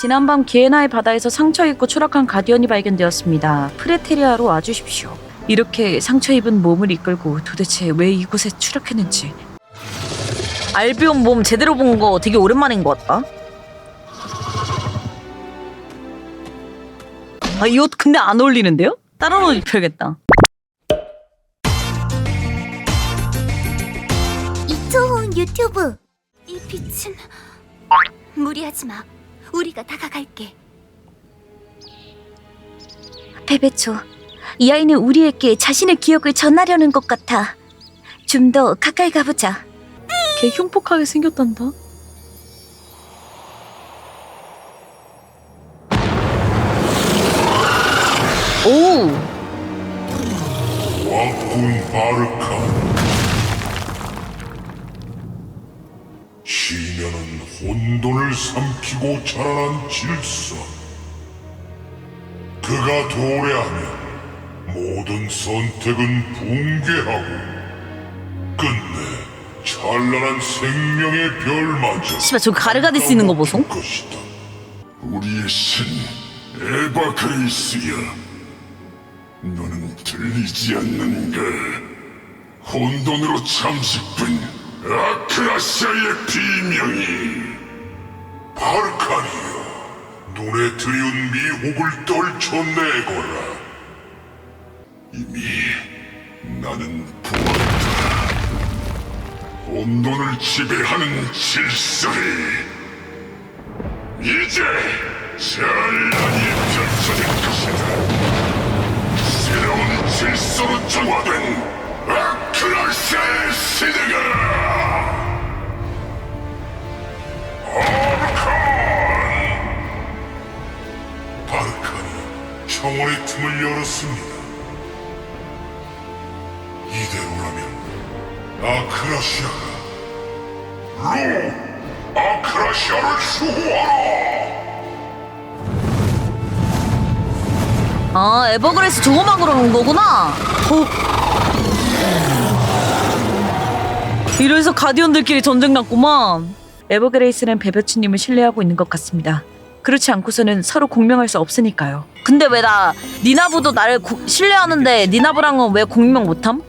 지난밤 기에나의 바다에서 상처 입고 추락한 가디언이 발견되었습니다. 프레테리아로 와주십시오. 이렇게 상처 입은 몸을 이끌고 도대체 왜 이곳에 추락했는지. 알비온 몸 제대로 본 거 되게 오랜만인 것 같다. 아, 이 옷 근데 안 어울리는데요? 다른 옷 입혀야겠다. 이초훈 유튜브 이 빛은 무리하지 마 우리가 다가갈게 베베초 이 아이는 우리에게 자신의 기억을 전하려는 것 같아 좀 더 가까이 가보자 걔 흉폭하게 생겼단다. 오! 왕궁 바르 시면은 혼돈을 삼키고 자라난 질서 그가 도래하면 모든 선택은 붕괴하고 끝내 찬란한 생명의 별마저 씨발 저 가르가디스 있는 거 보소. 것이다. 우리의 신 에바 그레이스야. 너는 들리지 않는가? 혼돈으로 잠식된 아크라시아의 비명이 바르카니여 눈에 드리운 미혹을 떨쳐내거라. 이미 나는 보았다. 혼돈을 지배하는 질서를. 이제 찬란히 펼쳐질 것이다. 새로운 질서로 정화된 아크라시 열었습니다. 이대로라면 아크라시아가 로 아크라시아를 수호하라! 아, 에버그레스 저거 막으러 온 거구나. 어. 이래서 가디언들끼리 전쟁 났구만. 에버그레이스는 베베츠님을 신뢰하고 있는 것 같습니다. 그렇지 않고서는 서로 공명할 수 없으니까요. 근데 왜 나 니나부도 나를 고- 신뢰하는데 니나부랑은 왜 공명 못함?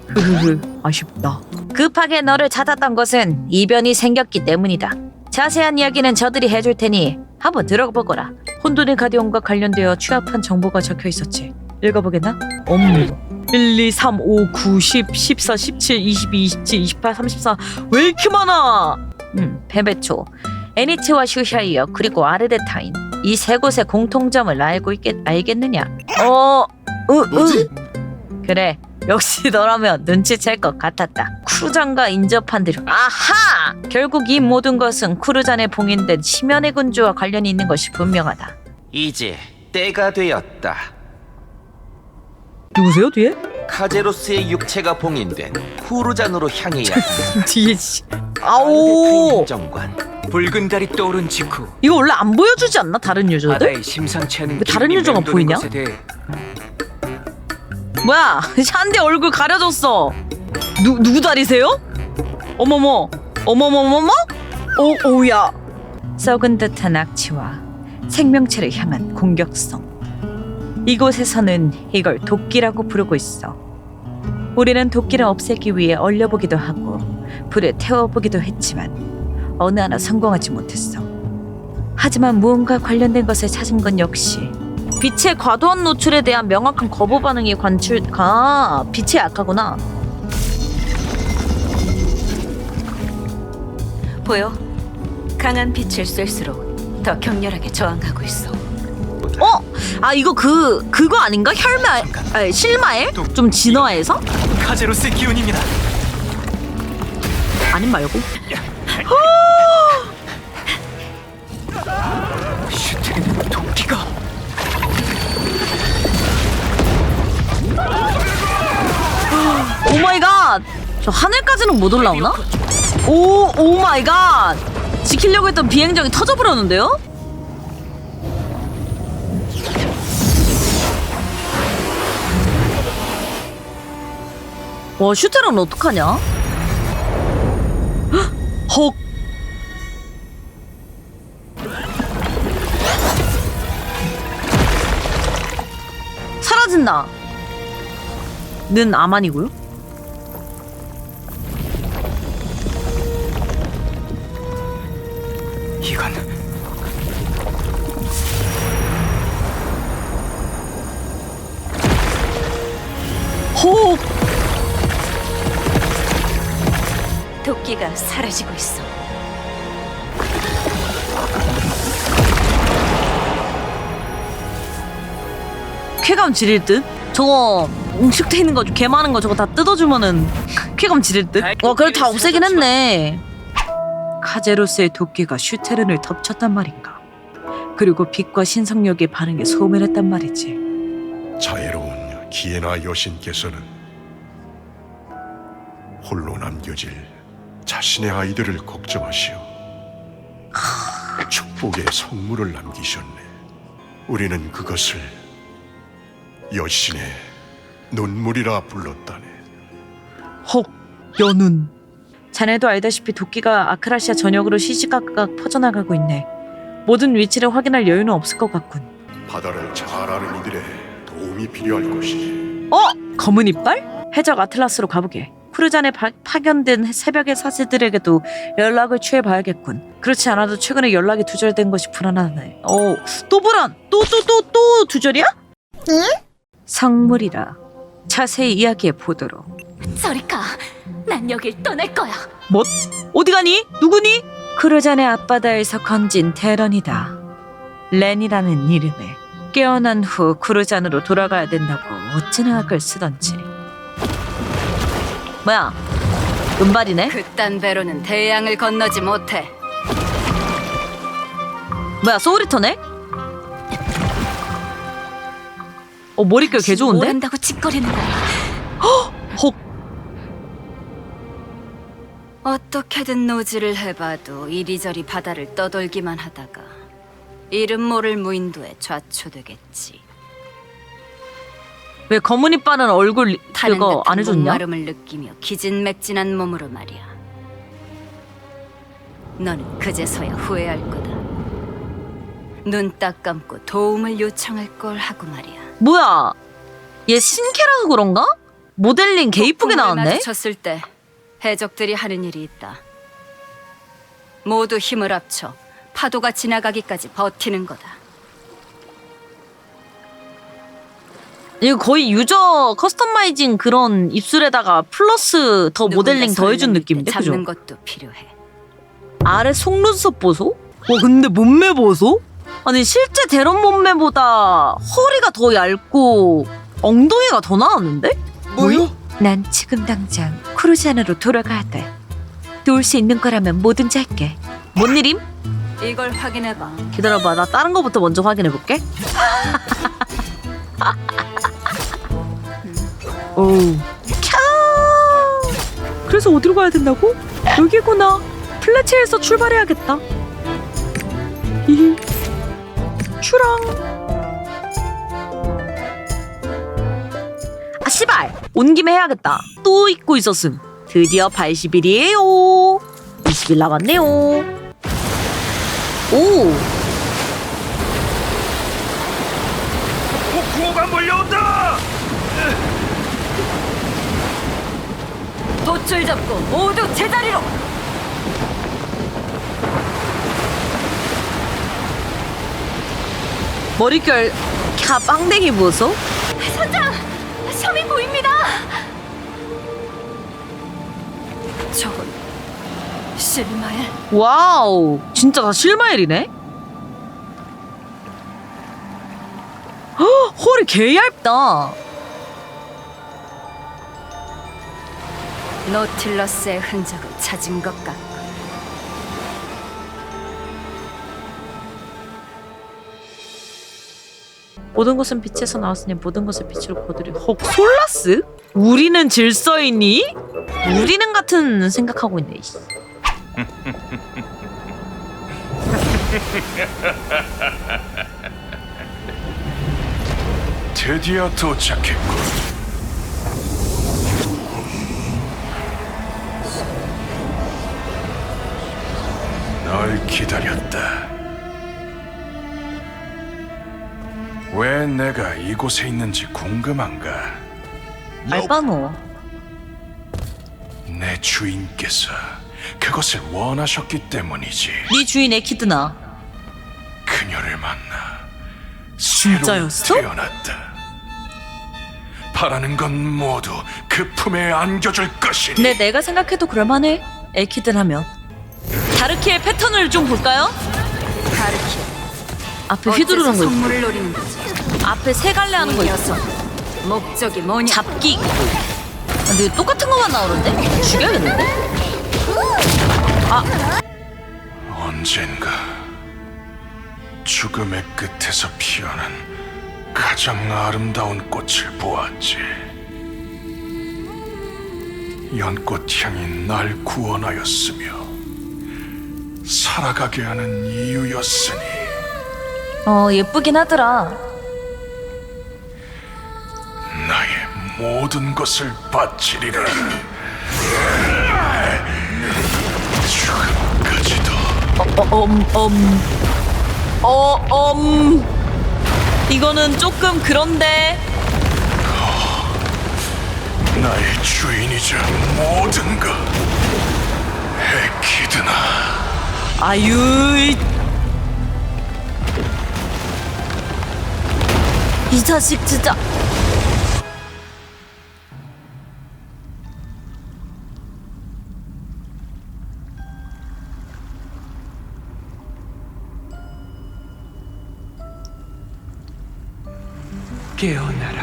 아쉽다. 급하게 너를 찾았던 것은 이변이 생겼기 때문이다. 자세한 이야기는 저들이 해줄 테니 한번 들어보거라. 혼돈의 가디언과 관련되어 취합한 정보가 적혀 있었지. 읽어보겠나? 업무. 1, 2, 3, 5, 9, 10, 14, 17, 22, 27, 28, 34. 왜 이렇게 많아? 음, 베베초, 애니츠와 슈샤이어 그리고 아르데타인 이 세 곳의 공통점을 알고 있겠 알겠느냐? 어, 으, 으. 그래. 역시 너라면 눈치챌 것 같았다. 쿠르잔과 인접한 대로 아하! 결국 이 모든 것은 쿠르잔에 봉인된 심연의 군주와 관련이 있는 것이 분명하다. 이제 때가 되었다. 누구세요 뒤에? 카제로스의 육체가 봉인된 쿠르잔으로 향해야 한다. 뒤에 씨. 아오! 정관. 붉은 달이 떠오른 직후 이거 원래 안 보여주지 않나 다른 유저들? 심상치 않은 왜 다른 유저가 맴도는 보이냐? 것에 대해 뭐야? 샨데 얼굴 가려졌어. 누 누구 다리세요? 어머머, 어머머머머? 오 오야. 썩은 듯한 악취와 생명체를 향한 공격성. 이곳에서는 이걸 도끼라고 부르고 있어. 우리는 도끼를 없애기 위해 얼려보기도 하고 불에 태워보기도 했지만 어느 하나 성공하지 못했어. 하지만 무언가 관련된 것을 찾은 건 역시 빛의 과도한 노출에 대한 명확한 거부 반응이 관출 아 빛이 약하구나 보여? 강한 빛을 쐴수록 더 격렬하게 저항하고 있어. 어? 아 이거 그 그거 아닌가? 혈마 아니 실마에? 좀 진화해서? 카제로스의 기운입니다. 아님 말고 슈트리는 도끼가 오 마이 갓! 저 하늘까지는 못 올라오나? 오, 오 마이 갓! 지키려고 했던 비행정이 터져버렸는데요? 와, 슈테는 어떡하냐? 헉! 혹 사라진다. 는 아만이고요. 이건 사라지고 있어. 쾌감 지릴 듯? 저거 웅식돼 있는 거 개 많은 거 저거 다 뜯어주면은 쾌감 지릴 듯? 와 그걸 다 없애긴 했네 카제로스의 도끼가 슈테른을 덮쳤단 말인가 그리고 빛과 신성력의 반응에 소멸했단 말이지 자애로운 기에나 여신께서는 홀로 남겨질 자신의 아이들을 걱정하시어 축복의 성물을 남기셨네. 우리는 그것을 여신의 눈물이라 불렀다네. 헉 연운 자네도 알다시피 도끼가 아크라시아 전역으로 시시각각 퍼져나가고 있네 모든 위치를 확인할 여유는 없을 것 같군 바다를 잘 아는 이들의 도움이 필요할 것이니 어? 검은 이빨? 해적 아틀라스로 가보게. 크루잔에 파, 파견된 새벽의 사제들에게도 연락을 취해봐야겠군. 그렇지 않아도 최근에 연락이 두절된 것이 불안하네. 어, 또 불안! 또, 또, 또, 또 두절이야? 응? 성물이라. 자세히 이야기해 보도록. 저리 가. 난 여길 떠날 거야. 뭐? 어디 가니? 누구니? 크루잔의 앞바다에서 건진 대런이다. 렌이라는 이름에 깨어난 후 크루잔으로 돌아가야 된다고 어찌나 악을 쓰던지. 뭐야? 은발이네? 그딴 배로는 대양을 건너지 못해. 뭐야 소울리터네? 어 머릿결 개 좋은데? 뭐한다고 짓거리는 거야. 헉 어떻게든 노지를 해봐도 이리저리 바다를 떠돌기만 하다가 이름 모를 무인도에 좌초되겠지. 왜 검은 이빨은 얼굴 리- 타는 그거 안 듯한 해줬냐? 목마름을 느끼며 기진맥진한 몸으로 말이야. 너는 그제서야 후회할 거다. 눈 딱 감고 도움을 요청할 걸 하고 말이야. 뭐야? 얘 신캐라서 그런가? 모델링 개 이쁘게 폭풍을 나왔네? 마주쳤을 때 해적들이 하는 일이 있다. 모두 힘을 합쳐 파도가 지나가기까지 버티는 거다. 이거 거의 유저 커스터마이징 그런 입술에다가 플러스 더 모델링 누군가 더 해준 설명일 때 느낌인데 그죠? 잡는 것도 필요해. 아래 속눈썹 보소? 와 근데 몸매 보소? 아니 실제 대런 몸매보다 허리가 더 얇고 엉덩이가 더 나왔는데? 뭐요? 난 지금 당장 크루잔으로 돌아가야 돼. 도울 수 있는 거라면 뭐든지 할게. 뭔 일임? 이걸 확인해봐. 기다려봐 나 다른 거부터 먼저 확인해볼게 캬 그래서 어디로 가야 된다고? 여기구나. 플래치에서 출발해야겠다. 히히. 추랑 아 씨발. 온 김에 해야겠다. 또 잊고 있었음. 드디어 80일이에요. 20일 남았네요. 오 구호가 몰려온다! 돛줄 잡고 모두 제자리로. 머릿결 캬 빵댕이 보소? 섬이 보입니다. 저건 실마엘. 와우 진짜 다 실마엘이네? 헉, 헐이 개 얇다 노틸러스의 흔적을 찾은 것 같고. 모든 것은 빛에서 나왔으니 모든 것을 빛으로 거두리 헉 솔라스? 우리는 질서이니? 우리는 같은 생각하고 있네 이씨. 드디어 도착했군. 널 기다렸다. 왜 내가 이곳에 있는지 궁금한가? 알바노. 내 주인께서 그것을 원하셨기 때문이지. 네 주인 에키드나. 그녀를 만나 진짜였어? 태어났다. 바라는 건 모두 그 품에 안겨줄 것이니. 근데 내가 생각해도 그럴만해. 에키드라면. 다르키의 패턴을 좀 볼까요? 가르키. 앞에 휘두르는 거 있고 선물을 노리는 거지. 앞에 세 갈래 하는 거이 있고. 목적이 뭐냐? 잡기 있고 근데 똑같은 것만 나오는데? 죽여야겠는데? 언젠가 죽음의 끝에서 피어난 가장 아름다운 꽃을 보았지. 연꽃 향이 날 구원하였으며 살아가게 하는 이유였으니. 어 예쁘긴 하더라. 나의 모든 것을 바치리라. 죽음까지도. 어 엄 엄. 어 엄. 이거는 조금 그런데. 나의 주인이자 모든 것. 에키드나 아유 이 자식 진짜 깨어나라.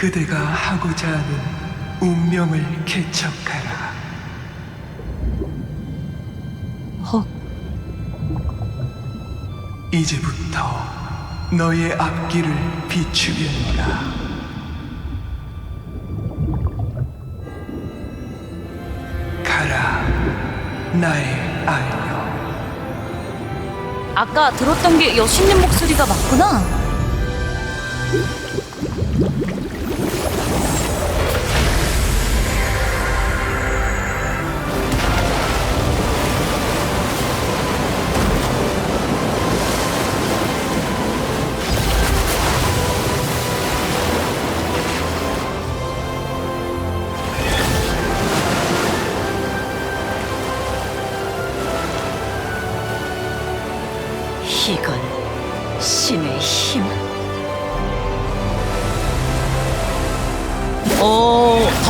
그대가 하고자 하는 운명을 개척하라. 헉 이제부터 너의 앞길을 비추려노라. 가라, 나의 아이여. 아까 들었던 게 여신님 목소리가 맞구나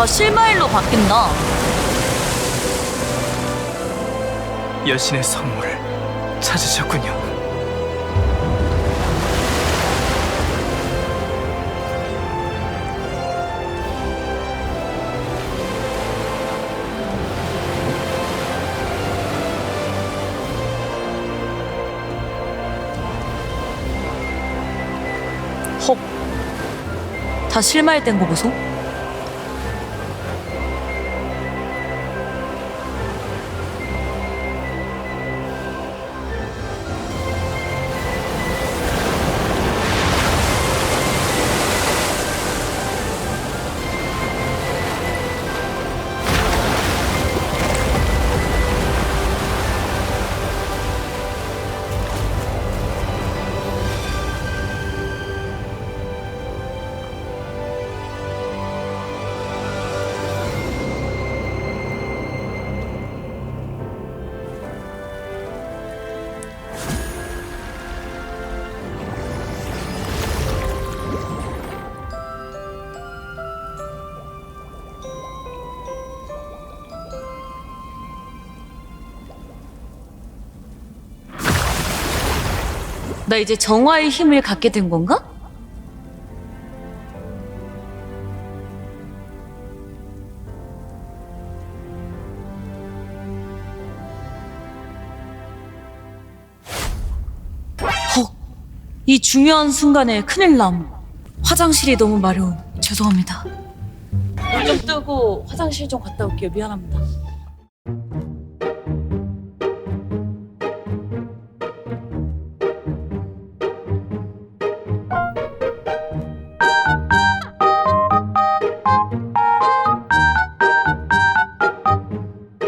다 실마일로 바뀐다 여신의 선물을 찾으셨군요. 헉 다 실마일 된 거 보소 나 이제 정화의 힘을 갖게 된 건가? 헉, 이 중요한 순간에 큰일 남. 화장실이 너무 마려움. 죄송합니다. 물 좀 뜨고 화장실 좀 갔다 올게요. 미안합니다.